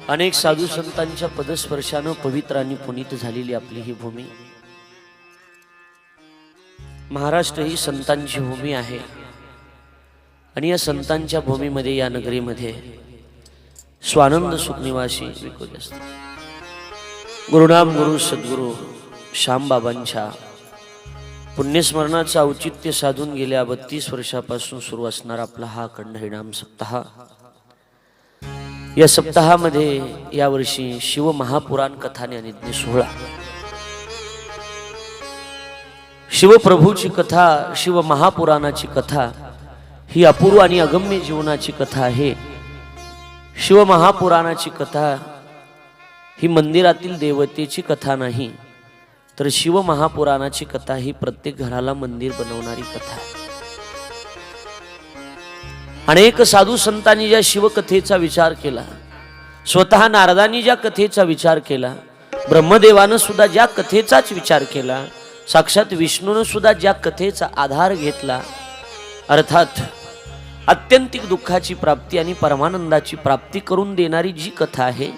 अनेक साधू संतांच्या पदस्पर्शानं पवित्र आणि पुनीत झालेली आपली ही भूमी. महाराष्ट्र ही संतांची भूमी आहे. आणि या संतांच्या भूमीमध्ये या नगरीमध्ये स्वानंद सुखनिवासी विकत असतात. गुरुनाम गुरु सद्गुरु श्यामबाबांच्या पुण्यस्मरणाचं औचित्य साधून गेल्या बत्तीस वर्षापासून सुरू असणारा आपला हा अखंड सप्ताह या सप्ताहामध्ये यावर्षी शिव महापुराण कथाने आणि सोहळा. शिवप्रभूची कथा शिव महापुराणाची कथा ही अपूर्व आणि अगम्य जीवनाची कथा आहे. शिव महापुराणाची कथा ही मंदिरातील देवतेची कथा नाही तर शिव महापुराणाची कथा ही प्रत्येक घराला मंदिर बनवणारी कथा. आहे अनेक साधू संतांनी ज्या शिवकथेचा विचार केला स्वतः नारदांनी ज्या कथेचा विचार केला ब्रह्मदेवानं सुद्धा ज्या कथेचाच विचार केला साक्षात विष्णूनं सुद्धा ज्या कथेचा आधार घेतला अर्थात अत्यंतिक दुःखाची प्राप्ती आणि परमानंदाची प्राप्ती करून देणारी जी कथा आहे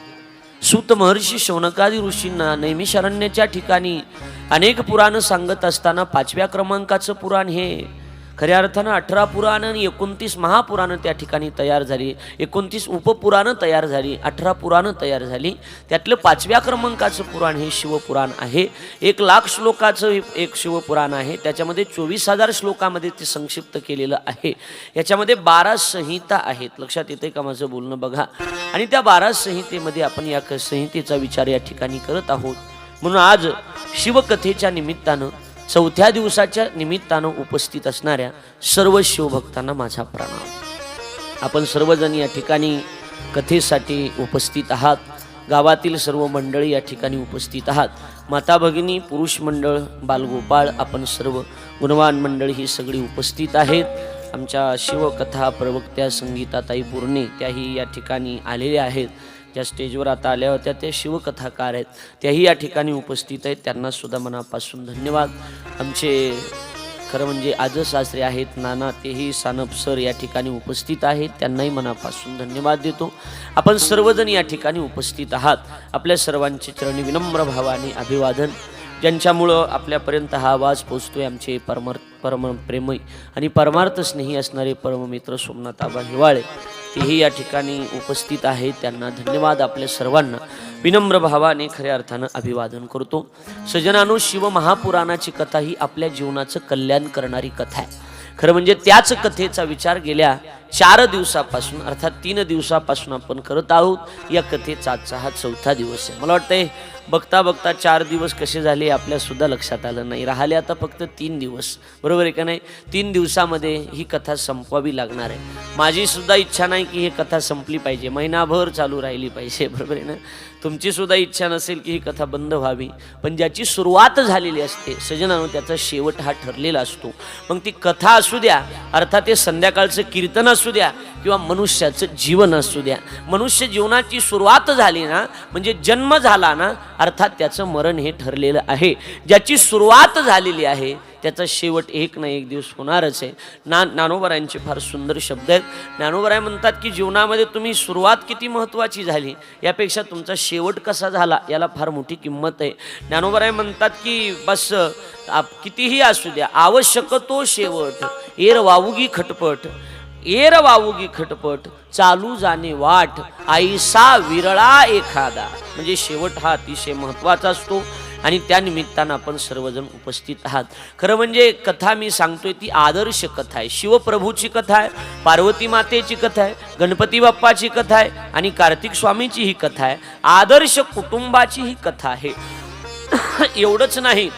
सुत महर्षी शौनकादी ऋषींना नैमिषारण्याच्या ठिकाणी अनेक पुराणं सांगत असताना पाचव्या क्रमांकाचं पुराण हे खऱ्या अर्थानं अठरा पुराणं आणि एकोणतीस महापुराणं त्या ठिकाणी तयार झाली. एकोणतीस उपपुराणं तयार झाली. अठरा पुराणं तयार झाली. त्यातलं पाचव्या क्रमांकाचं पुराण हे शिवपुराण आहे. एक लाख श्लोकाचं एक शिवपुराण आहे. त्याच्यामध्ये चोवीस हजार श्लोकामध्ये ते संक्षिप्त केलेलं आहे. याच्यामध्ये बारा संहिता आहेत. लक्षात येते का माझं बोलणं? बघा. आणि त्या बारा संहितेमध्ये आपण या क- संहितेचा विचार या ठिकाणी करत आहोत. म्हणून आज शिवकथेच्या निमित्तानं चौथ्या दिवसाच्या निमित्तानं उपस्थित असणाऱ्या सर्व शिवभक्तांना माझा प्रणाम. आपण सर्वजण या ठिकाणी कथेसाठी उपस्थित आहात. गावातील सर्व मंडळी या ठिकाणी उपस्थित आहात. माता भगिनी पुरुष मंडळ बालगोपाळ आपण सर्व गुणवान मंडळ ही सगळी उपस्थित आहेत. आमच्या शिवकथा प्रवक्त्या संगीताताई पूर्णे त्याही या ठिकाणी आलेल्या आहेत. ज्या स्टेजवर आता आल्या होत्या त्या शिवकथाकार आहेत. त्याही या ठिकाणी उपस्थित आहेत. त्यांना सुद्धा मनापासून धन्यवाद. आमचे खरं म्हणजे आज सासरे आहेत नाना तेही सानप सर या ठिकाणी उपस्थित आहेत. त्यांनाही मनापासून धन्यवाद देतो. आपण सर्वजण या ठिकाणी उपस्थित आहात. आपल्या सर्वांचे चरणी विनम्र भावाने अभिवादन. ज्यांच्यामुळं आपल्यापर्यंत हा आवाज पोचतोय आमचे परम परम प्रेमय आणि परमार्थ स्नेही असणारे परममित्र सोमनाथ आबा हिवाळे तेही या ठिकाणी उपस्थित आहेत. त्यांना धन्यवाद आपल्या सर्वांना. विनम्र भावाने खऱ्या अर्थानं अभिवादन करतो. सजनानो शिव महापुराणाची कथा ही आपल्या जीवनाचं कल्याण करणारी कथा आहे. खरं म्हणजे त्याच कथेचा विचार गेल्या चार दिवसापासून अर्थात तीन दिवसापासून आपण करत आहोत. या कथेचा आजचा हा चौथा दिवस आहे. मला वाटतंय बघता बघता चार दिवस कसे झाले आपल्यासुद्धा लक्षात आलं नाही. राहिले आता फक्त तीन दिवस. बरोबर आहे का नाही? तीन दिवसामध्ये ही कथा संपवावी लागणार आहे. माझीसुद्धा इच्छा नाही की ही कथा संपली पाहिजे. महिनाभर चालू राहिली पाहिजे बरोबर आहे ना? तुमचीसुद्धा इच्छा नसेल की ही कथा बंद व्हावी. पण ज्याची सुरुवात झालेली असते सजनानं त्याचा शेवट हा ठरलेला असतो. मग ती कथा असू द्या अर्थात ते संध्याकाळचं कीर्तन असू द्या किंवा मनुष्याचं जीवन असू द्या. मनुष्य जीवनाची सुरुवात झाली ना म्हणजे जन्म झाला ना अर्थात त्याचं मरण हे ठरलेलं आहे. ज्याची सुरुवात झालेली आहे त्याचा शेवट एक ना एक दिवस होणारच आहे. ना ज्ञानोबरायांचे फार सुंदर शब्द आहेत. ज्ञानोबराय म्हणतात की जीवनामध्ये तुम्ही सुरुवात किती महत्त्वाची झाली? यापेक्षा तुमचा शेवट कसा झाला? याला फार मोठी किंमत आहे. ज्ञानोबराय म्हणतात की बस आप कितीही असू द्या आवश्यक तो शेवट. एर वावुगी खटपट. एर वावुगी खटपट चालू जाणे वाट आईसा विरळा एखादा. म्हणजे शेवट हा अतिशय महत्त्वाचा असतो आणि त्यानिमित्तानं आपण सर्वजण उपस्थित आहात. खरं म्हणजे कथा मी सांगतोय ती आदर्श कथा आहे. शिवप्रभूची कथा आहे पार्वती मातेची कथा आहे गणपती बाप्पाची कथा आहे आणि कार्तिक स्वामीची ही कथा आहे. आदर्श कुटुंबाची ही कथा आहे. एवढंच नाही.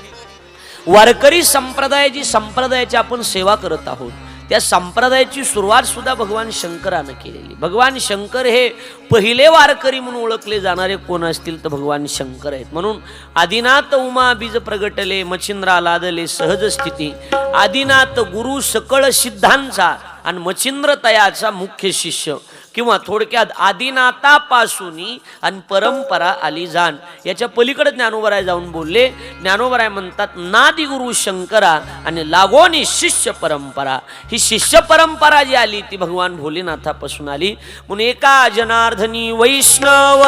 वारकरी संप्रदाय जी संप्रदायाची आपण सेवा करत आहोत त्या संप्रदायाची सुरुवात सुद्धा भगवान शंकरानं केलेली. भगवान शंकर हे पहिले वारकरी म्हणून ओळखले जाणारे कोण असतील तर भगवान शंकर आहेत. म्हणून आदिनाथ उमा बीज प्रगटले मच्छिंद्रा लादले सहज स्थिती. आदिनाथ गुरु सकळ सिद्धांचा आणि मच्छिंद्र तयाचा मुख्य शिष्य. किंवा थोडक्यात आदिनाथापासून आणि परंपरा आली जाण. याच्या पलीकडे ज्ञानोबराय जाऊन बोलले. ज्ञानोबराय म्हणतात नादिगुरु शंकरा आणि लागोनी शिष्य परंपरा. ही शिष्य परंपरा जी आली ती भगवान भोलेनाथापासून आली. म्हणून एका जनार्दनी वैष्णव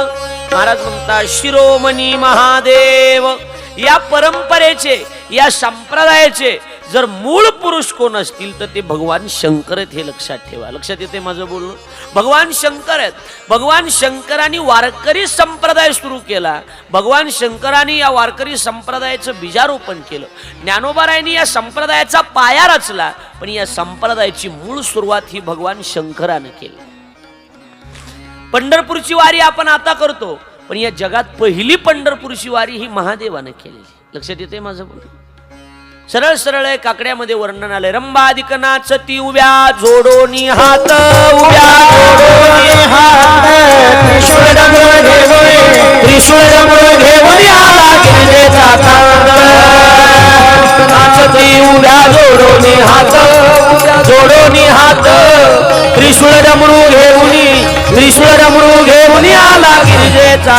महाराज म्हणतात शिरोमणी महादेव या परंपरेचे या संप्रदायाचे जर मूळ पुरुष कोण असतील तर ते भगवान शंकर आहेत हे लक्षात ठेवा. लक्षात येते माझं बोलणं? भगवान शंकर आहेत. भगवान शंकरांनी वारकरी संप्रदाय सुरू केला. भगवान शंकरांनी या वारकरी संप्रदायाचं बीजारोपण केलं. ज्ञानोबारायांनी या संप्रदायाचा पाया रचला पण या संप्रदायाची मूळ सुरुवात ही भगवान शंकरानं केली. पंढरपूरची वारी आपण आता करतो पण या जगात पहिली पंढरपूरची वारी ही महादेवानं केलेली. लक्षात येते माझं बोलणं? सरळ सरळ आहे काकड्यामध्ये वर्णन आलंय. रंबाधिक नाचती उभ्या जोडोनी हात उभ्या जोडोनी हात. त्रिशूळ डमरू घेऊन त्रिशूळ डमरू घेऊन आला गिरिजेचा कांद. नाचती उभ्या जोडोनी हात जोडोनी हात. त्रिशूळ डमरू घेऊन त्रिशूळ डमरू घेऊन आला गिरिजेचा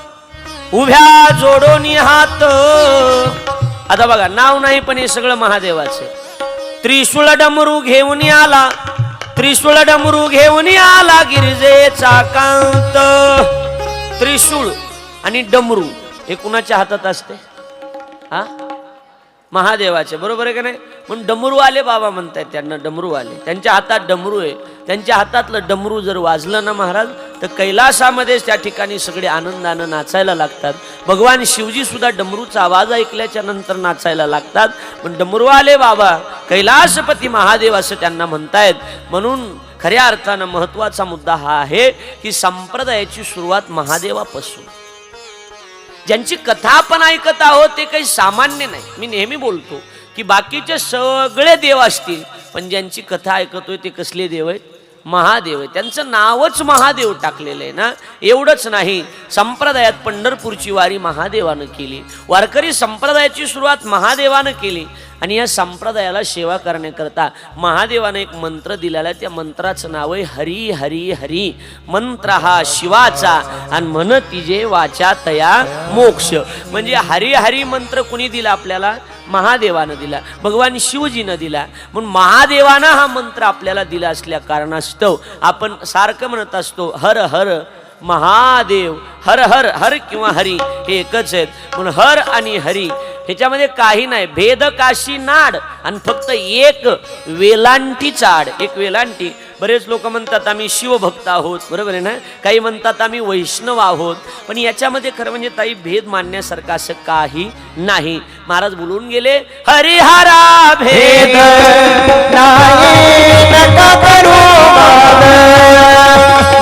उभ्या जोडोनी हात. आता बघा नाव नाही पण हे सगळं महादेवाचं. त्रिशूळ डमरू घेऊन आला. त्रिशूळ डमरू घेऊन आला गिरिजेचा कांत. त्रिशूळ आणि डमरू हे कुणाच्या हातात असते? हा? महादेवाचे बरोबर आहे का नाही? पण डमरू आले बाबा म्हणतात त्यांना डमरू आले. त्यांच्या हातात डमरू आहे. त्यांच्या हातातलं डमरू जर वाजलं ना महाराज तर कैलासामध्येच त्या ठिकाणी सगळे आनंदानं नाचायला लागतात. भगवान शिवजी सुद्धा डमरूचा आवाज ऐकल्याच्या नंतर नाचायला लागतात. पण डमरू आले बाबा कैलासपती महादेव असं त्यांना म्हणतायत. म्हणून खऱ्या अर्थानं महत्त्वाचा मुद्दा हा आहे की संप्रदायाची सुरुवात महादेवापासून. ज्यांची कथा आपण ऐकत आहोत ते काही सामान्य नाही. मी नेहमी बोलतो की बाकीचे सगळे देव असतील पण ज्यांची कथा ऐकतोय ते कसले देव आहेत? महादेव आहे त्यांचं नावच महादेव टाकलेलं आहे ना? एवढंच नाही. संप्रदायात पंढरपूरची वारी महादेवानं केली. वारकरी संप्रदायाची सुरुवात महादेवानं केली. आणि या संप्रदायाला सेवा करण्याकरता महादेवानं एक मंत्र दिलेला आहे. त्या मंत्राचं नाव आहे हरी हरी हरी. मंत्र हा शिवाचा आणि म्हण तिजे वाचा तया मोक्ष. म्हणजे हरी हरी मंत्र कुणी दिला आपल्याला? महादेवानं दिला भगवान शिवजीनं दिला. म्हणून महादेवानं हा मंत्र आपल्याला दिला असल्या कारणास्तव आपण सारखं म्हणत असतो हर हर महादेव हर हर हर किंवा हरी हे एकच आहेत. म्हणून हर आणि हरी ह्याच्यामध्ये काही नाही. भेद काशी नाड आणि फक्त एक वेलांटी चाड. एक वेलांटी. बरेच लोक म्हणतात आम्ही शिवभक्त आहोत. बरोबर आहे ना? काही म्हणतात आम्ही वैष्णव आहोत. पण याच्यामध्ये खरं म्हणजे ताई भेद मानण्यासारखं असं काही नाही. महाराज बोलून गेले हरिहरा भेद नाही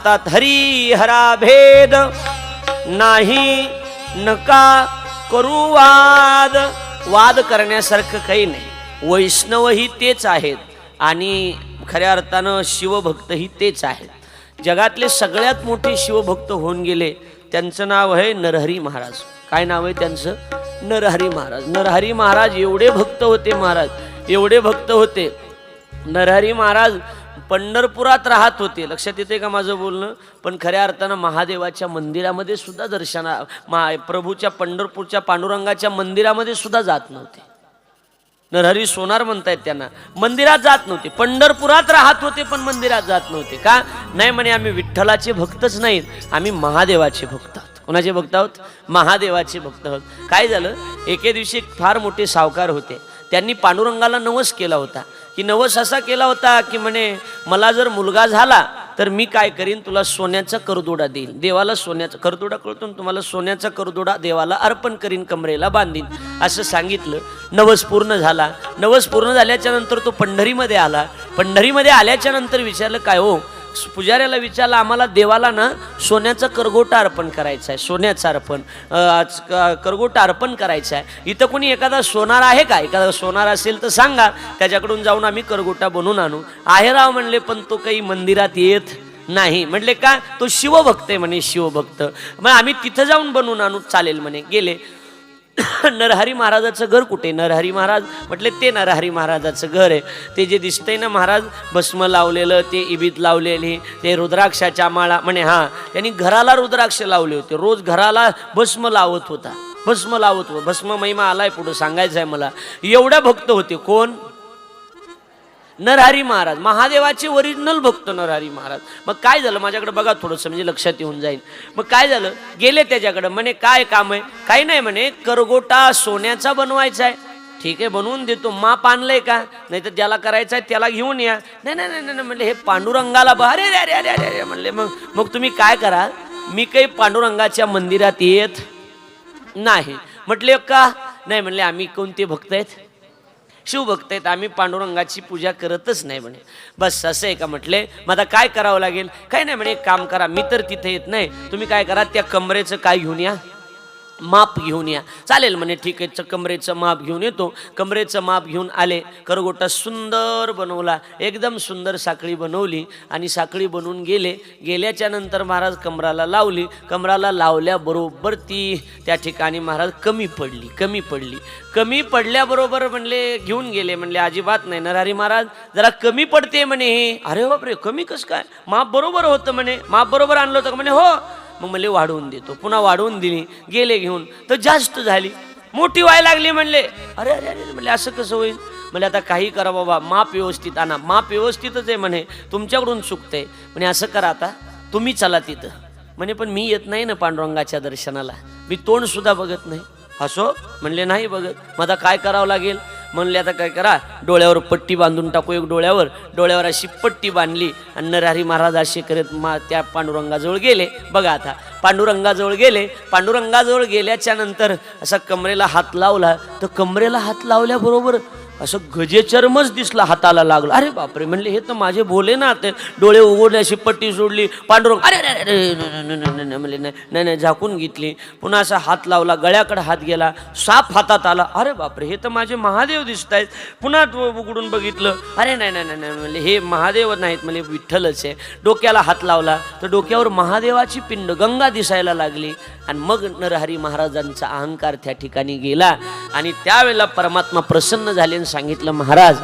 सांगतात हरी हरा भेद नाही नका करू वाद. वाद करण्यासारखं काही नाही. वैष्णवही तेच आहेत आणि खऱ्या अर्थानं शिवभक्त ही तेच आहेत. जगातले सगळ्यात मोठे शिवभक्त होऊन गेले त्यांचं नाव आहे नरहरी महाराज. काय नाव आहे त्यांचं? नरहरी महाराज. नरहरी महाराज एवढे भक्त होते महाराज एवढे भक्त होते. नरहरी महाराज पंढरपुरात राहत होते. लक्षात येते का माझं बोलणं? पण खऱ्या अर्थानं महादेवाच्या मंदिरामध्ये सुद्धा दर्शना मा प्रभूच्या पंढरपूरच्या पांडुरंगाच्या मंदिरामध्ये सुद्धा जात नव्हते. नरहरी सोनार म्हणतायत त्यांना. मंदिरात जात नव्हते. पंढरपुरात राहत होते पण मंदिरात जात नव्हते. का? नाही म्हणे आम्ही विठ्ठलाचे भक्तच नाहीत. आम्ही महादेवाचे भक्त आहोत. कोणाचे भक्त आहोत? महादेवाचे भक्त आहोत. काय झालं? एके दिवशी एक फार मोठे सावकार होते. त्यांनी पांडुरंगाला नवस केला होता. की नवस असा केला होता की म्हणे मला जर मुलगा झाला तर मी काय करीन? तुला सोन्याचा करदोडा देईन. देवाला सोन्याचा करदोडा कळतो तुम्हाला? सोन्याचा करदोडा देवाला अर्पण करीन कमरेला बांधीन. असं सांगितलं. नवस पूर्ण झाला. नवस पूर्ण झाल्याच्यानंतर तो पंढरीमध्ये आला. पंढरीमध्ये आल्याच्यानंतर विचारलं काय हो? पुजाऱ्याला विचारलं आम्हाला देवाला ना सोन्याचा करगोटा अर्पण करायचा आहे सोन्याचं अर्पण आज क- करगोटा अर्पण करायचा आहे इथं कोणी एखादा सोनार आहे का? एखादा सोनार असेल तर सांगा त्याच्याकडून जाऊन आम्ही करगोटा बनवून आणू. आहे राव म्हणले पण तो काही मंदिरात येत नाही. म्हणले का? तो शिवभक्त आहे म्हणे शिवभक्त. मग आम्ही तिथं जाऊन बनवून आणू चालेल म्हणे गेले. नरहरी महाराजाचं घर कुठे? नरहरी महाराज म्हटले ते नरहरी महाराजाचं घर आहे. ते जे दिसतंय ना महाराज भस्म लावलेलं ते इबीत लावलेली ते रुद्राक्षाच्या माळा म्हणे हां त्यांनी घराला रुद्राक्ष लावले होते. रोज घराला भस्म लावत होता. भस्म लावत होता. भस्म महिमा आलाय पुढं सांगायचं आहे मला. एवढ्या भक्त होते. कोण? नरहरी महाराज महादेवाचे ओरिजिनल भक्त नरहरी महाराज. मग काय झालं माझ्याकडे बघा थोडंसं म्हणजे लक्षात येऊन जाईल. मग काय झालं? गेले त्याच्याकडं. म्हणे काय काम आहे? काही नाही म्हणे करगोटा सोन्याचा बनवायचा आहे. ठीक आहे बनवून देतो. माप आणलंय का? नाही तर ज्याला करायचं आहे त्याला घेऊन या. नाही नाही नाही नाही म्हणले हे पांडुरंगाला बा अरे अरे अरे अरे अरे म्हणले मग मग तुम्ही काय करा? मी काही पांडुरंगाच्या मंदिरात येत नाही. म्हटले का? नाही म्हणले आम्ही कोणते भक्त आहेत? शिवभक्त आहेत आम्ही पांडुरंगाची पूजा करतच नाही म्हणे. बस असं आहे का म्हटले? मग आता काय करावं लागेल? काही नाही म्हणे एक काम करा मी तर तिथे येत नाही. तुम्ही काय करा त्या कमरेचं काय घेऊन या. माप घेऊन या. चालेल म्हणे ठीक आहे कमरेचं माप घेऊन येतो. कमरेचं माप घेऊन आले. करगोटा सुंदर बनवला. एकदम सुंदर साखळी बनवली आणि साखळी बनवून गेले. गेल्याच्यानंतर महाराज कमराला लावली. कमराला लावल्याबरोबर ती त्या ठिकाणी महाराज कमी पडली कमी पडली. कमी पडल्याबरोबर म्हणले घेऊन गेले. म्हणले अजिबात नाही नरहरी महाराज जरा कमी पडते म्हणे हे. अरे बापरे कमी कसं काय? माप बरोबर होतं म्हणे. माप बरोबर आणलं होतं का? म्हणे हो. मग म्हणले वाढवून देतो. पुन्हा वाढवून दिली गेले घेऊन. तर जास्त झाली. मोठी व्हायला लागली म्हणले. अरे अरे अरे म्हणले असं कसं होईल? म्हणजे आता काही करा बाबा माप व्यवस्थित आणा. माप व्यवस्थितच आहे म्हणे. तुमच्याकडून चुकतंय. म्हणे असं करा आता. तुम्ही चला तिथं. म्हणे पण मी येत नाही ना पांडुरंगाच्या दर्शनाला. मी तोंडसुद्धा बघत नाही. असो? म्हणले नाही बघत. मग आता काय करावं लागेल? म्हणले आता काय करा डोळ्यावर पट्टी बांधून टाकू एक डोळ्यावर. डोळ्यावर अशी पट्टी बांधली आणि नरहरी महाराज असे करत मा त्या पांडुरंगाजवळ गेले. बघा आता पांडुरंगाजवळ गेले. पांडुरंगाजवळ गेल्याच्यानंतर असा कमरेला हात लावला. तर कमरेला हात लावल्याबरोबर असं गजेचर्मच दिसला हाताला लागला. अरे बापरे म्हणले हे तर माझे भोले ना ते डोळे उघडण्याशी पट्टी सोडली पांडुरंग अरे अरे अरे, म्हणले नाही नाही नाही झाकून घेतली. पुन्हा असा हात लावला गळ्याकडे हात गेला साप हातात आला. अरे बापरे हे तर माझे महादेव दिसत आहेत पुन्हा तो उघडून बघितलं. अरे नाही नाही नाही नाही म्हणले हे महादेव नाहीत म्हणजे विठ्ठलच आहे. डोक्याला हात लावला तर डोक्यावर महादेवाची पिंड गंगा दिसायला लागली. आणि मग नरहरी महाराजांचा अहंकार त्या ठिकाणी गेला. आणि त्यावेळेला परमात्मा प्रसन्न झाले आणि सांगितलं महाराज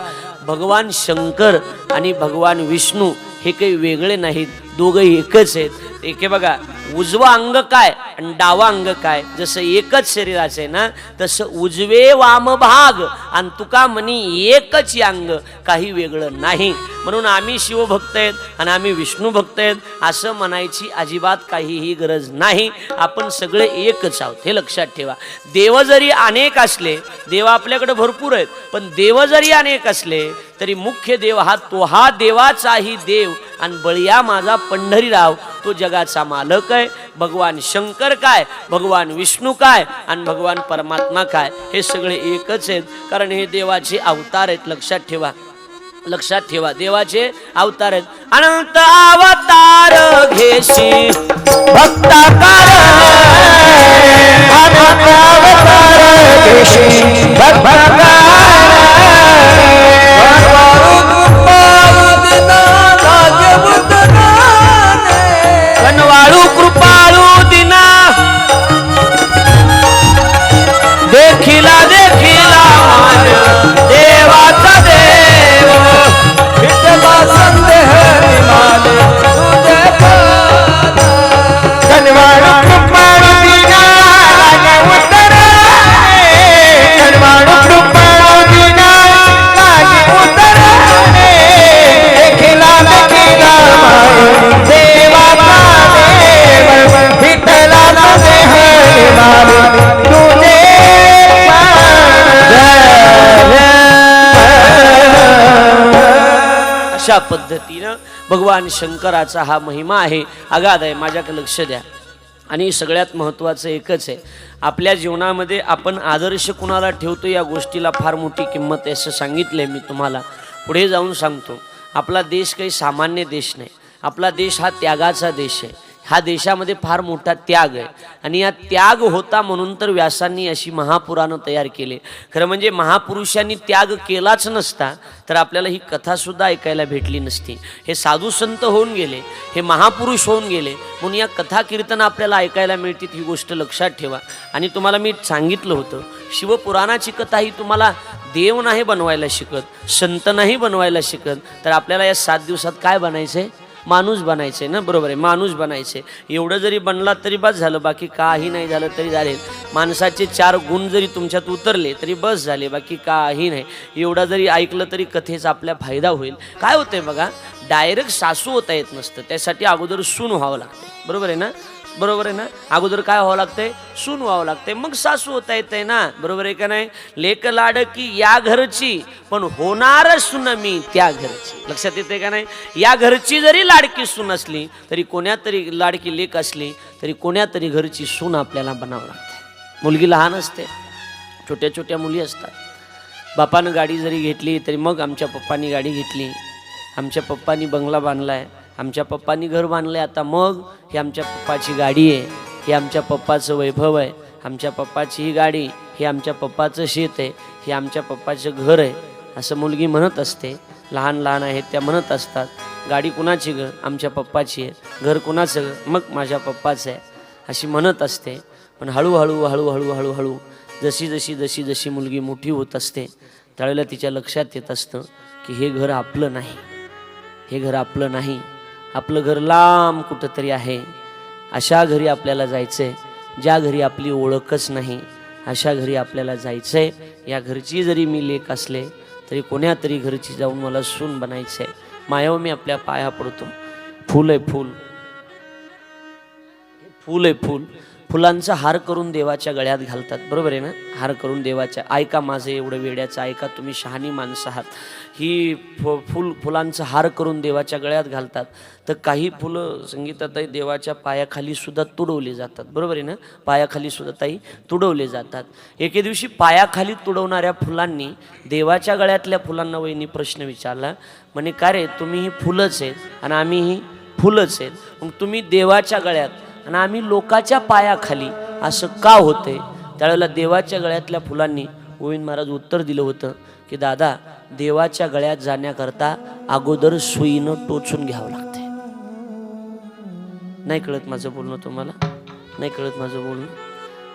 भगवान शंकर आणि भगवान विष्णू हे काही वेगळे नाहीत. दोघं एकच आहेत. एक बघा उजवा अंग काय आणि डावा अंग काय? जसं एकच शरीराचं आहे ना तसं उजवे वाम भाग आणि तुका म्हणी एकच अंग. काही वेगळं नाही. म्हणून आम्ही शिवभक्त आहेत आणि आम्ही विष्णू भक्त आहेत. असं म्हणायची अजिबात काहीही गरज नाही. आपण सगळे एकच आहोत. हे लक्षात ठेवा. देव जरी अनेक असले देव आपल्याकडे भरपूर आहेत पण देव जरी अनेक असले तरी मुख्य देव हा तो हा देवाचाही देव. आणि बळिया माझा पंढरीराव तो जगाचा मालक आहे. भगवान शंकर काय? भगवान विष्णू काय? आणि भगवान परमात्मा काय? हे सगळे एकच आहेत. कारण हे देवाचे अवतार आहेत. लक्षात ठेवा. लक्षात ठेवा. देवाचे अवतार आहेत. अनंत अवतार घेशी. भक्ताकार अवतार भगवान शंकराचा हा महिमा आहे. अगाध आहे माझ्याकडे लक्ष द्या. आणि सगळ्यात महत्त्वाचं एकच आहे. आपल्या जीवनामध्ये आपण आदर्श कुणाला ठेवतो या गोष्टीला फार मोठी किंमत आहे असं सांगितलं आहे मी तुम्हाला. पुढे जाऊन सांगतो. आपला देश काही सामान्य देश नाही. आपला देश हा त्यागाचा देश आहे. हा देशामध्ये फार मोठा त्याग आहे. आणि या त्याग होता म्हणून तर व्यासांनी अशी महापुराणं तयार केले. खरं म्हणजे महापुरुषांनी त्याग केलाच नसता तर आपल्याला ही कथासुद्धा ऐकायला भेटली नसती. हे साधू संत होऊन गेले हे महापुरुष होऊन गेले म्हणून या कथा कीर्तन आपल्याला ऐकायला मिळतील ही गोष्ट लक्षात ठेवा. आणि तुम्हाला मी सांगितलं होतं शिवपुराणाची कथा ही तुम्हाला देव नाही बनवायला शिकत संत नाही बनवायला शिकत तर आपल्याला या सात दिवसात काय बनायचं आहे माणूस बनायचं आहे ना? बरोबर आहे माणूस बनायचे. एवढं जरी बनला तरी बस झालं बाकी काही नाही झालं तरी झाले माणसाचे चार गुण जरी तुमच्यात उतरले तरी बस झाले बाकी काही नाही. एवढा जरी ऐकलं तरी कथेचा आपल्या फायदा होईल. काय होतंय बघा डायरेक्ट सासू होता येत नसतं त्यासाठी अगोदर सून व्हावं लागतं. बरोबर आहे ना? बरोबर आहे ना? अगोदर काय व्हावं लागतंय? सून व्हावं लागतंय. मग सासू होता येते ना? बरोबर आहे का नाही? लेक लाडकी या घरची पण होणार सून मी त्या घरची. लक्षात येते का नाही? या घरची जरी लाडकी सून असली तरी कोण्या तरी लाडकी लेक असली तरी कोण्यातरी घरची सून आपल्याला बनावं लागते. मुलगी लहान असते. छोट्या छोट्या मुली असतात. बापानं गाडी जरी घेतली तरी मग आमच्या पप्पानी गाडी घेतली. आमच्या पप्पानी बंगला बांधला आहे आमच्या पप्पांनी घर बांधलं आहे आता मग ही आमच्या पप्पाची गाडी आहे. ही आमच्या पप्पाचं वैभव आहे. आमच्या पप्पाची ही गाडी ही आमच्या पप्पाचं शेत आहे. हे आमच्या पप्पाचं घर आहे. असं मुलगी म्हणत असते. लहान लहान आहेत त्या म्हणत असतात. गाडी कुणाची ग? आमच्या पप्पाची आहे. घर कुणाचं ग? मग माझ्या पप्पाचं आहे. अशी म्हणत असते. पण हळूहळू हळूहळू हळूहळू जशी जशी जशी जशी मुलगी मोठी होत असते त्यावेळेला तिच्या लक्षात येत असतं की हे घर आपलं नाही. हे घर आपलं नाही. आपलं घर लांब कुठंतरी आहे. अशा घरी आपल्याला जायचं आहे ज्या घरी आपली ओळखच नाही अशा घरी आपल्याला जायचं आहे या घरची जरी मी लेख असले तरी कोण्या तरी घरची जाऊन मला सून बनायचं आहे मायाव मी आपल्या पाया पडतो. फूल आहे फूल. फूल आहे फूल. फुलांचा हार करून देवाच्या गळ्यात घालतात. बरोबर आहे ना? हार करून देवाच्या. ऐका माझं एवढं वेड्याचं ऐका तुम्ही शहाणी माणसं आहात. ही फु फुल फुलांचा हार करून देवाच्या गळ्यात घालतात. तर काही फुलं संगीताताई देवाच्या पायाखाली सुद्धा तुडवली जातात. बरोबर आहे ना? पायाखाली सुद्धा ताई तुडवले जातात. एके दिवशी पायाखाली तुडवणाऱ्या फुलांनी देवाच्या गळ्यातल्या फुलांना वहिनी प्रश्न विचारला म्हणे का रे? तुम्ही ही फुलंच आहेत आणि आम्ही ही फुलंच आहेत. मग तुम्ही देवाच्या गळ्यात आणि आम्ही लोकाच्या पायाखाली असं का होतंय? त्यावेळेला देवाच्या गळ्यातल्या फुलांनी गोविंद महाराज उत्तर दिलं होतं की दादा देवाच्या गळ्यात जाण्याकरता अगोदर सुईनं टोचून घ्यावं लागते नाही कळत माझं बोलणं तुम्हाला? नाही कळत माझं बोलणं?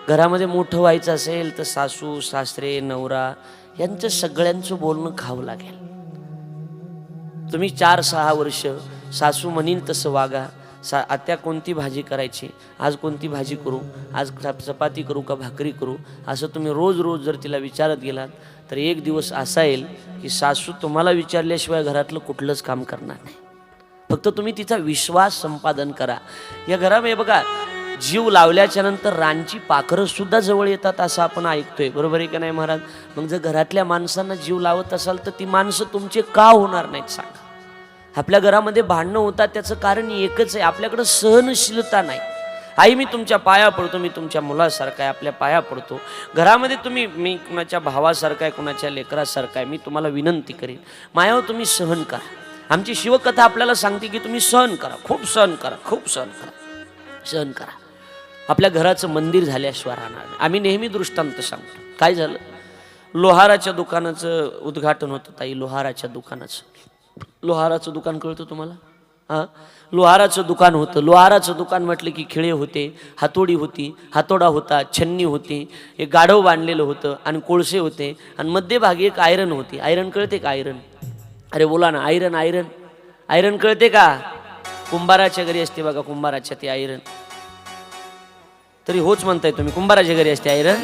घरामध्ये मोठं व्हायचं असेल तर सासू सासरे नवरा यांचं सगळ्यांचं बोलणं खावं लागेल. तुम्ही चार सहा वर्ष सासू म्हणीन तसं वागा. सा आत्या कोणती भाजी करायची? आज कोणती भाजी करू? आज चपाती करू का भाकरी करू? असं तुम्ही रोज रोज जर तिला विचारत गेलात तर एक दिवस असा येईल की सासू तुम्हाला विचारल्याशिवाय घरातलं कुठलंच काम करणार नाही. फक्त तुम्ही तिचा विश्वास संपादन करा. या घरामध्ये बघा जीव लावल्याच्या नंतर रानची पाखरं सुद्धा जवळ येतात असं आपण ऐकतोय. बरोबर आहे का नाही महाराज? मग जर घरातल्या माणसांना जीव लावत असाल तर ती माणसं तुमचे का होणार नाहीत सांगा. आपल्या घरामध्ये भांडणं होतात त्याचं कारण एकच आहे आपल्याकडं सहनशीलता नाही. आई मी तुमच्या पाया पडतो मी तुमच्या मुलासारखा आहे आपल्या पाया पडतो. घरामध्ये तुम्ही मी कुणाच्या भावासारखा आहे कुणाच्या लेकरासारखा आहे मी तुम्हाला विनंती करेन. मायावर तुम्ही सहन करा. आमची शिवकथा आपल्याला सांगते की तुम्ही सहन करा खूप सहन करा खूप सहन करा. सहन करा. आपल्या घराचं मंदिर झाल्याशिवाय राहणार आम्ही नेहमी दृष्टांत सांगतो. काय झालं? लोहाराच्या दुकानाचं उद्घाटन होतं ताई लोहाराच्या दुकानाचं. लोहाराचं दुकान कळतं तुम्हाला? हां? लोहाराचं दुकान होतं. लोहाराचं दुकान म्हटलं की खिळे होते हातोडी होती हातोडा होता छन्नी होती एक गाढव बांधलेलं होतं आणि कोळसे होते आणि मध्यभागी एक आयरन होती. आयरन कळते का आयरन? अरे बोला ना आयरन आयरन. आयरन कळते का? कुंभाराच्या घरी असते बघा कुंभाराच्या ते आयरन. तरी होच म्हणताय तुम्ही कुंभाराच्या घरी असते आयरन?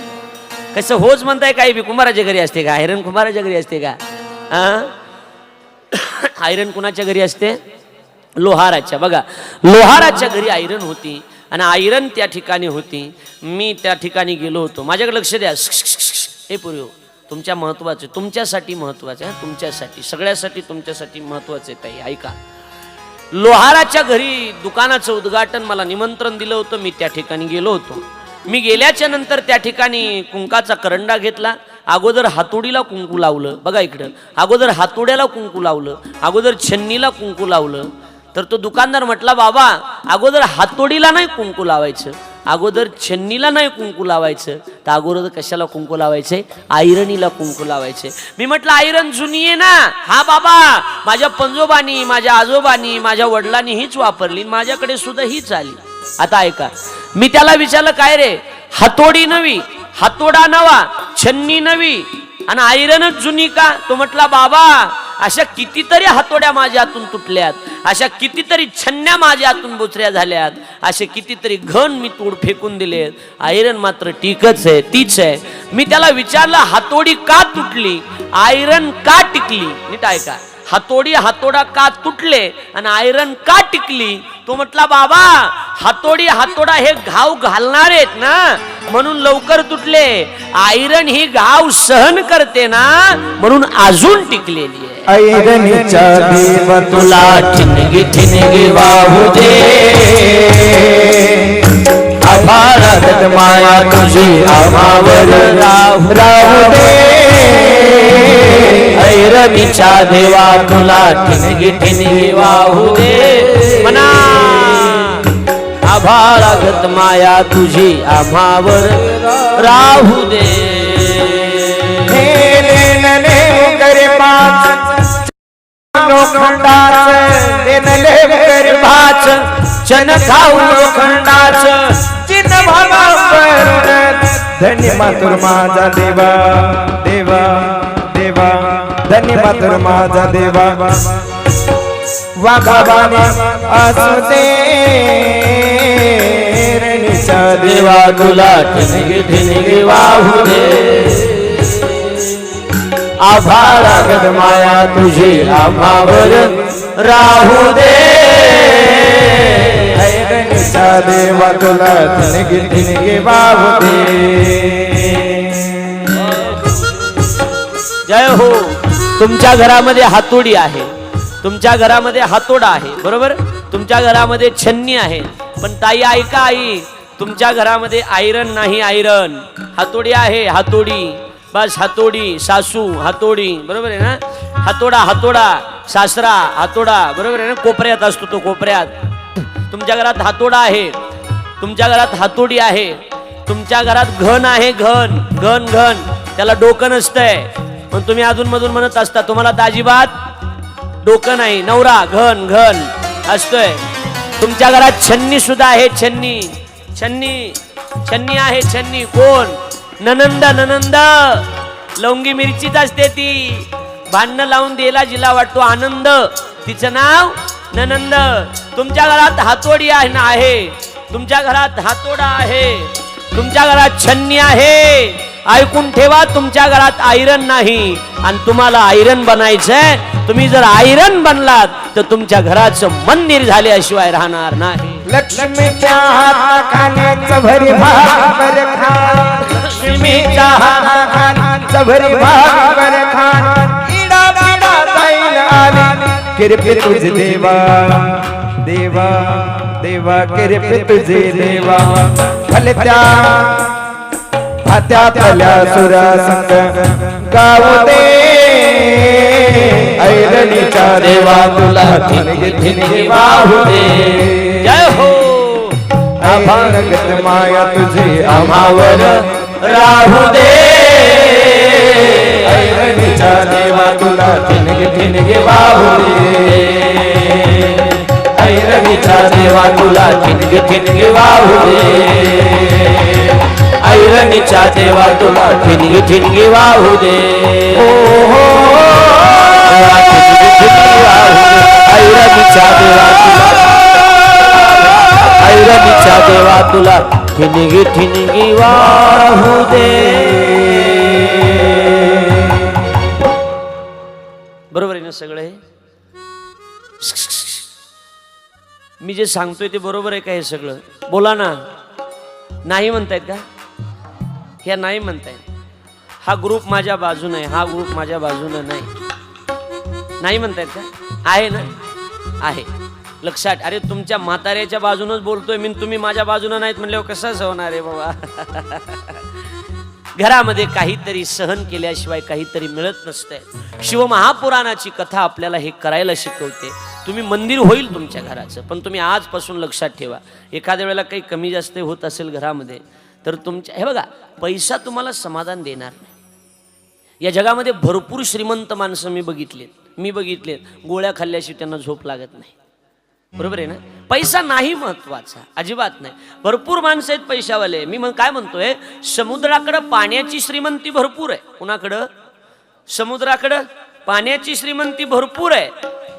कसं होच म्हणताय काय बी? कुंभाराच्या घरी असते का? आयरन कुंभाराच्या घरी असते का? हां? आयरन कुणाच्या घरी असते? लोहाराच्या. बघा लोहाराच्या घरी आयरन होती आणि आयरन त्या ठिकाणी होती. मी त्या ठिकाणी गेलो होतो. माझ्याकडे लक्ष द्या. हे पूर्वी तुमच्या महत्त्वाचे तुमच्यासाठी महत्त्वाचे आहे तुमच्यासाठी. सगळ्यासाठी तुमच्यासाठी महत्त्वाचे ताई. ऐका. लोहाराच्या घरी दुकानाचं उद्घाटन मला निमंत्रण दिलं होतं. मी त्या ठिकाणी गेलो होतो. मी गेल्याच्यानंतर त्या ठिकाणी कुंकाचा करंडा घेतला. अगोदर हातोडीला कुंकू लावलं. बघा इकडं. अगोदर हातोड्याला कुंकू लावलं. अगोदर छन्नीला कुंकू लावलं. तर तो दुकानदार म्हटला बाबा अगोदर हातोडीला नाही कुंकू लावायचं. अगोदर छन्नीला नाही कुंकू लावायचं. तर अगोदर कशाला कुंकू लावायचे? आयरणीला कुंकू लावायचे. मी म्हटलं आयरन जुनी आहे ना. हा बाबा माझ्या पंजोबानी माझ्या आजोबानी माझ्या वडिलांनी हीच वापरली माझ्याकडे सुद्धा हीच आली. आता ऐका. मी त्याला विचारलं काय रे? हातोडी नवी हातोडा नवा छन्नी नवी आणि आयरनच जुनी का? तो म्हटला बाबा अशा कितीतरी हातोड्या माझ्या हातून तुटल्यात. अशा कितीतरी छन्न्या माझ्या हातून बोचऱ्या झाल्यात. असे कितीतरी घन मी तूड फेकून दिलेत. आयरन मात्र टिकच आहे तीच आहे. मी त्याला विचारलं हातोडी का तुटली? आयरन का टिकली? नीट ऐका. हातोडी हातोडा का तुटले आणि आयरन का टिकली? तो म्हटला बाबा हातोडी हातोडा हे घाव घालणार आहेत ना? म्हणून लवकर तुटले. आयरन ही घाव सहन करते ना? म्हणून अजून टिकलेली आहे. ऐरणीच्या देव तुला ठिणगी ठिणगी वाहू दे. माया तुझी आमावर राहू राहू दे. ऐरणीच्या देवा तुला ठिणगी ठिणगी वाहू दे. म्हणा आभाळागत माया तुझी आम्हावर राहू दे. चन खाऊ चिन्ह करून धन्य मातुर माझा देवा देवा. धन्य मातुर माझा देवा. वाघाबाने असू दे रणीच्या देवा तुला दे. आभाळागत माया तुझी आम्हावर राहू दे. देवा तुला ठिणगी ठिणगी वाहू दे. जय हो. तुमच्या घरामध्ये हातोडी आहे. तुमच्या घरामध्ये हातोडा आहे बरोबर? तुमच्या घरामध्ये छन्नी आहे. पण ताई ऐका आई तुमच्या घरामध्ये आयरन नाही आयरन. हातोडी आहे हातोडी. बस हातोडी सासू हातोडी बरोबर आहे ना? हातोडा हातोडा सासरा हातोडा बरोबर आहे ना? कोपऱ्यात असतो तो कोपऱ्यात. तुमच्या घरात हातोडा आहे. तुमच्या घरात हातोडी आहे. तुमच्या घरात घन आहे घन घन घन. त्याला डोकं नसतंय. पण तुम्ही अजून मधून म्हणत असता तुम्हाला दाजीबात डोकं नाही. नवरा घन घन असतोय. तुमच्या घरात छन्नी सुद्धा आहे छन्नी. छन्नी छन्नी आहे छन्नी. कोण? ननंद ननंद. लवंगी मिरचीच असते ती. भांडणं लावून द्यायला जिला वाटतो आनंद. तिचं नाव ननंद. तुमच्या घरात हातोडी आहे ना आहे. तुमच्या घरात हातोडा आहे. तुमच्या घरात छन्नी आहे. ऐकून ठेवा तुमच्या घरात आयरन नाही. आणि तुम्हाला आयरन बनायचंय. तुम्ही जर आयरन बनलात तर तुमच्या घराचं मंदिर झाल्याशिवाय राहणार नाही. लक्ष्मीच्या हाताखान्याचं भरी भाकर खान. लक्ष्मीच्या हाताखान्याचं भरी भाकर खान. इडा बिडा जाईल आली किरपे तुझे देवा. देवा देवा तुझे देवा. फलत्या हात्या फल्या सुरा संग गाऊ दे. ऐरणीच्या देवा तुला वाहू दे. जय हो. अभागत माया तुझे आम्हावर राहू दे. ऐरणीच्या देवा तुला ठिणगी ठिणगी वाहू दे. ऐरणीचा देवा तुला ठिणगी वाहू दे. ऐरणीचा देवा तुला ठिणगी ठिणगी वाहू दे. ऐरणीचा देवा तुला ऐरणीचा देवा तुला ठिणगी ठिणगी वाहू दे. बरोबर आहे ना सगळं? मी जे सांगतोय ते बरोबर आहे का हे सगळं? बोला ना. नाही म्हणतायत का? ह्या नाही म्हणताय हा ग्रुप माझ्या बाजून आहे हा ग्रुप माझ्या बाजूनं नाही. नाही म्हणतायत का? आहे ना? आहे. लक्षात. अरे तुमच्या म्हाताऱ्याच्या बाजूनच बोलतोय मी तुम्ही माझ्या बाजूनं नाहीत म्हणल्यावर कसंच होणार आहे बाबा? घरामध्ये काहीतरी सहन केल्याशिवाय काहीतरी मिळत नसतंय. शिवमहापुराणाची कथा आपल्याला हे करायला शिकवते. तुम्ही मंदिर होईल तुमच्या घराचं पण तुम्ही आजपासून लक्षात ठेवा. एखाद्या वेळेला काही कमी जास्त होत असेल घरामध्ये तर तुमच्या हे बघा पैसा तुम्हाला समाधान देणार नाही. या जगामध्ये भरपूर श्रीमंत माणसं मी बघितलेत. मी बघितलेत. गोळ्या खाल्ल्याशिवाय त्यांना झोप लागत नाही. बरोबर आहे ना? पैसा नाही महत्त्वाचा. अजिबात नाही. भरपूर माणसं आहेत पैशावाले. मी मग काय म्हणतोय? समुद्राकडं पाण्याची श्रीमंती भरपूर आहे. कुणाकडं? समुद्राकडं पाण्याची श्रीमंती भरपूर आहे.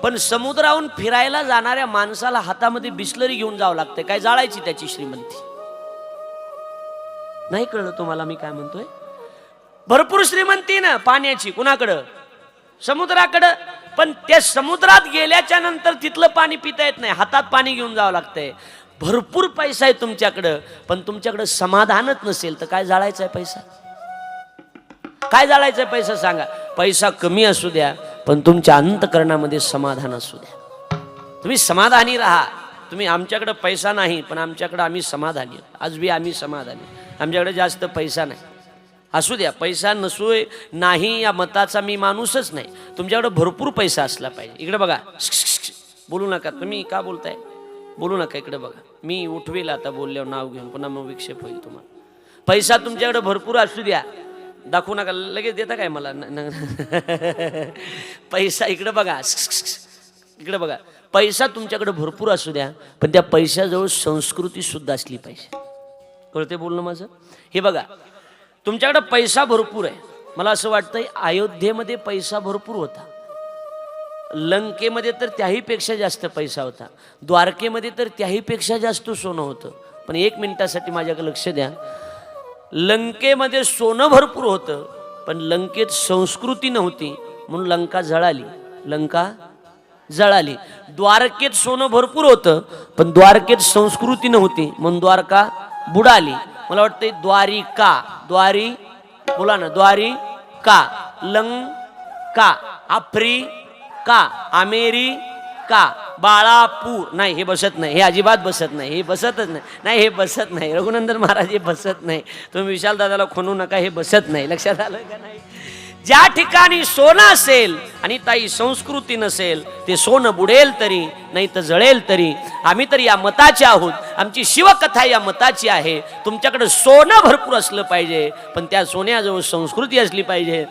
पण समुद्राहून फिरायला जाणाऱ्या माणसाला हातामध्ये बिस्लरी घेऊन जावं लागतंय. काय जाळायची त्याची श्रीमंती? नाही कळलं तुम्हाला मी काय म्हणतोय? भरपूर श्रीमंती ना पाण्याची कुणाकडं? समुद्राकडं. पण त्या समुद्रात गेल्याच्यानंतर तिथलं पाणी पिता येत नाही. हातात पाणी घेऊन जावं लागतंय. भरपूर पैसा आहे तुमच्याकडं पण तुमच्याकडं समाधानच नसेल. तर काय जाळायचा आहे पैसा? काय जाळायचा आहे पैसा सांगा. पैसा कमी असू द्या पण तुमच्या अंतकरणामध्ये समाधान असू द्या. तुम्ही समाधानी राहा. तुम्ही आमच्याकडं पैसा नाही पण आमच्याकडं आम्ही समाधानी आज बी आम्ही समाधानी आमच्याकडे जास्त पैसा नाही. असू द्या पैसा नसोय नाही या मताचा मी माणूसच नाही. तुमच्याकडे भरपूर पैसा असला पाहिजे. इकडे बघा. बोलू नका. तुम्ही का बोलताय? बोलू नका इकडे बघा. मी उठवेल आता बोलल्यावर नाव घेऊन. पुन्हा मग विक्षेप होईल तुम्हाला. पैसा तुमच्याकडे भरपूर असू द्या. दाखवू नका. लगेच देता काय मला? न- पैसा इकडे बघा. इकडे बघा. पैसा तुमच्याकडे भरपूर असू द्या पण त्या पैशाजवळ संस्कृती सुद्धा असली पाहिजे. कळते बोलणं माझं? हे बघा तुमच्याकडे पैसा भरपूर आहे. मला असं वाटतंय अयोध्येमध्ये पैसा भरपूर होता. लंकेमध्ये तर त्याहीपेक्षा जास्त पैसा होता. द्वारकेमध्ये तर त्याहीपेक्षा जास्त सोनं होतं. पण एक मिनिटासाठी माझ्याकडे लक्ष द्या. लंकेमध्ये सोनं भरपूर होतं पण लंकेत संस्कृती नव्हती म्हणून लंका जळाली लंका जळाली. द्वारकेत सोनं भरपूर होतं पण द्वारकेत संस्कृती नव्हती. म्हणून द्वारका बुडाली. मला वाटतंय द्वारिका द्वारी बोला ना द्वारिका लंका आफ्रिका अमेरिका बाळापूर. नाही हे बसत नाही. हे अजिबात बसत नाही. हे बसतच नाही. नाही हे बसत नाही. रघुनंदन महाराज हे बसत नाही. तुम्ही विशाल दादाला खोनू नका. हे बसत नाही. लक्षात आलं का नाही? ज्या ठिकाणी सोनं असेल आणि ताई संस्कृती नसेल ते सोनं बुडेल तरी नाही तर जळेल तरी आम्ही तर या मताचे आहोत. आमची शिवकथा या मताची आहे. तुमच्याकडे सोनं भरपूर असलं पाहिजे पण त्या सोन्याजवळ संस्कृती असली पाहिजे.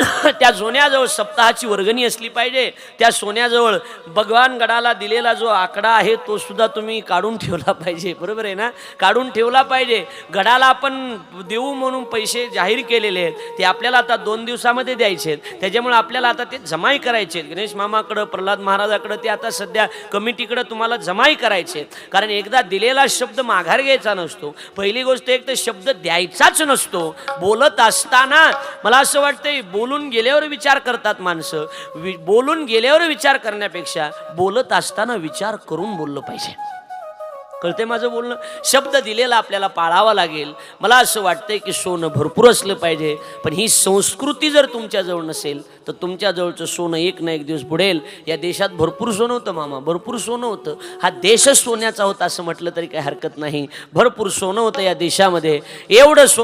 त्या सोन्याजवळ सप्ताहाची वर्गणी असली पाहिजे. त्या सोन्याजवळ भगवान गडाला दिलेला जो आकडा आहे तो सुद्धा तुम्ही काढून ठेवला पाहिजे. बरोबर आहे ना? काढून ठेवला पाहिजे. गडाला आपण देऊ म्हणून पैसे जाहीर केलेले आहेत. ते आपल्याला आता दोन दिवसामध्ये द्यायचे आहेत. त्याच्यामुळे आपल्याला आता ते जमाई करायचे आहेत. गणेश मामाकडं प्रल्हाद महाराजाकडं ते आता सध्या कमिटीकडं तुम्हाला जमाई करायचे आहेत. कारण एकदा दिलेला शब्द माघार घ्यायचा नसतो. पहिली गोष्ट एक तर शब्द द्यायचाच नसतो. बोलत असताना मला असं वाटतंय बोलून गेल्यावर विचार करतात माणसं. वि- बोलून गेल्यावर विचार करण्यापेक्षा बोलत असताना विचार करून बोललं पाहिजे. कळते माझं बोलणं? शब्द दिलेला आपल्याला पाळावा लागेल. मला असं वाटतंय की सोनं भरपूर असलं पाहिजे पण ही संस्कृती जर तुमच्याजवळ नसेल तर तुमच्याजवळचं सोनं एक ना एक दिवस बुडेल. या देशात भरपूर सोनं होतं मामा भरपूर सोनं होतं. हा देशच सोन्याचा होता असं म्हटलं तरी काही हरकत नाही. भरपूर सोनं होतं या देशामध्ये. एवढं सोनं